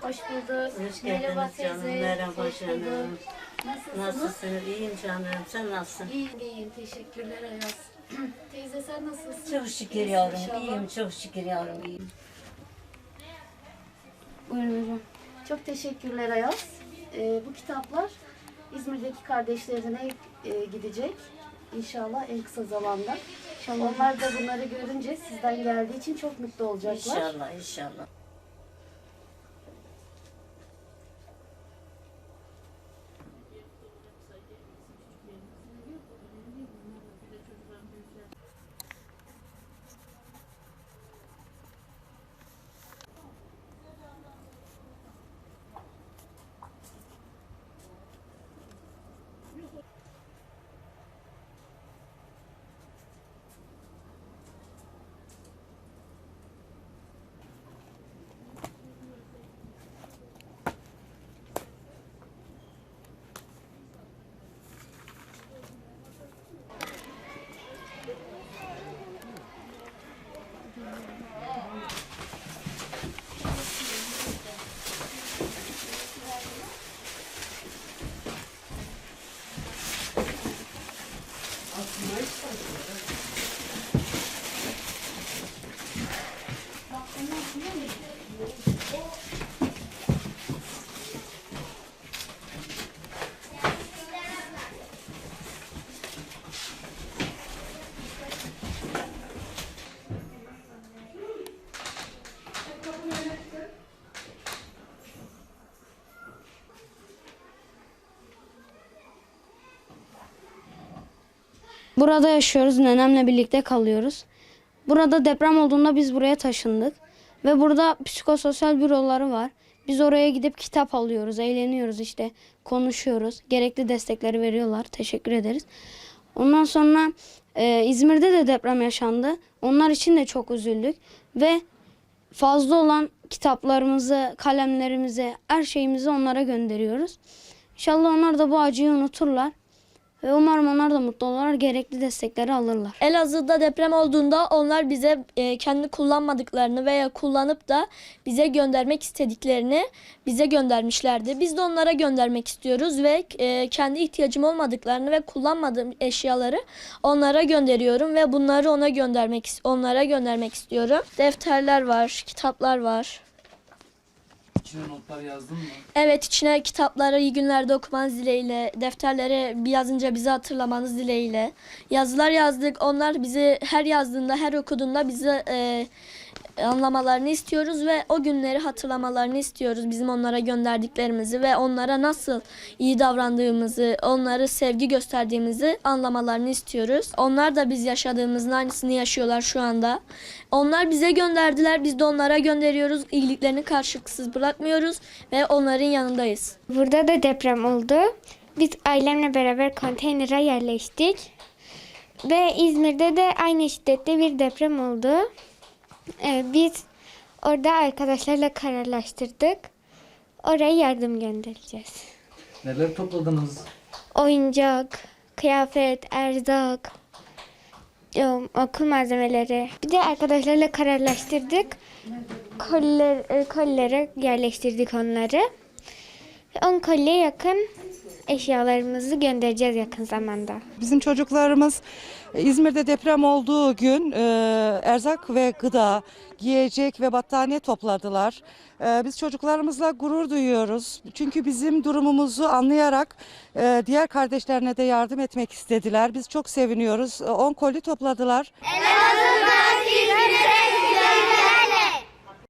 Hoş bulduk. Hoş Merhaba geldiniz canım. teyze. Merhaba Hoş canım. bulduk. Nasılsınız? Nasılsın? İyiyim canım. Sen nasılsın? İyiyim iyiyim. Teşekkürler Ayaz. teyze sen nasılsın? Çok şükür İyisin yavrum. inşallah. İyiyim. Çok şükür yavrum. iyiyim. Buyurun hocam. Çok teşekkürler Ayaz. Ee, bu kitaplar İzmir'deki kardeşlerine e, gidecek. İnşallah en kısa zamanda. Onlar da bunları görünce sizden geldiği için çok mutlu olacaklar. İnşallah. inşallah. Burada yaşıyoruz. Nenemle birlikte kalıyoruz. Burada deprem olduğunda biz buraya taşındık. Ve burada psikososyal büroları var. Biz oraya gidip kitap alıyoruz, eğleniyoruz işte, konuşuyoruz. Gerekli destekleri veriyorlar. Teşekkür ederiz. Ondan sonra e, İzmir'de de deprem yaşandı. Onlar için de çok üzüldük. Ve fazla olan kitaplarımızı, kalemlerimizi, her şeyimizi onlara gönderiyoruz. İnşallah onlar da bu acıyı unuturlar. Ve umarım onlar da mutlu olurlar, gerekli destekleri alırlar. Elazığ'da deprem olduğunda onlar bize e, kendi kullanmadıklarını veya kullanıp da bize göndermek istediklerini bize göndermişlerdi. Biz de onlara göndermek istiyoruz ve e, kendi ihtiyacım olmadıklarını ve kullanmadığım eşyaları onlara gönderiyorum ve bunları ona göndermek onlara göndermek istiyorum. Defterler var, kitaplar var. İçine notlar yazdın mı? Evet içine kitapları iyi günlerde okumanız dileğiyle, defterleri bir yazınca bizi hatırlamanız dileğiyle. Yazılar yazdık. Onlar bizi her yazdığında, her okuduğunda bizi e, anlamalarını istiyoruz ve o günleri hatırlamalarını istiyoruz. Bizim onlara gönderdiklerimizi ve onlara nasıl iyi davrandığımızı, onları sevgi gösterdiğimizi anlamalarını istiyoruz. Onlar da biz yaşadığımızın aynısını yaşıyorlar şu anda. Onlar bize gönderdiler, biz de onlara gönderiyoruz. İyiliklerini karşılıksız bırakmıyoruz ve onların yanındayız. Burada da deprem oldu. Biz ailemle beraber konteynere yerleştik. Ve İzmir'de de aynı şiddette bir deprem oldu. Ee, biz orada arkadaşlarla kararlaştırdık. Oraya yardım göndereceğiz. Neler topladınız? Oyuncak, kıyafet, erzak, em, okul malzemeleri. Bir de arkadaşlarla kararlaştırdık. Koliler, e, kolilere yerleştirdik onları. 10 kolye yakın eşyalarımızı göndereceğiz yakın zamanda. Bizim çocuklarımız e, İzmir'de deprem olduğu gün e, erzak ve gıda, giyecek ve battaniye topladılar. E, biz çocuklarımızla gurur duyuyoruz. Çünkü bizim durumumuzu anlayarak e, diğer kardeşlerine de yardım etmek istediler. Biz çok seviniyoruz. 10 koli topladılar.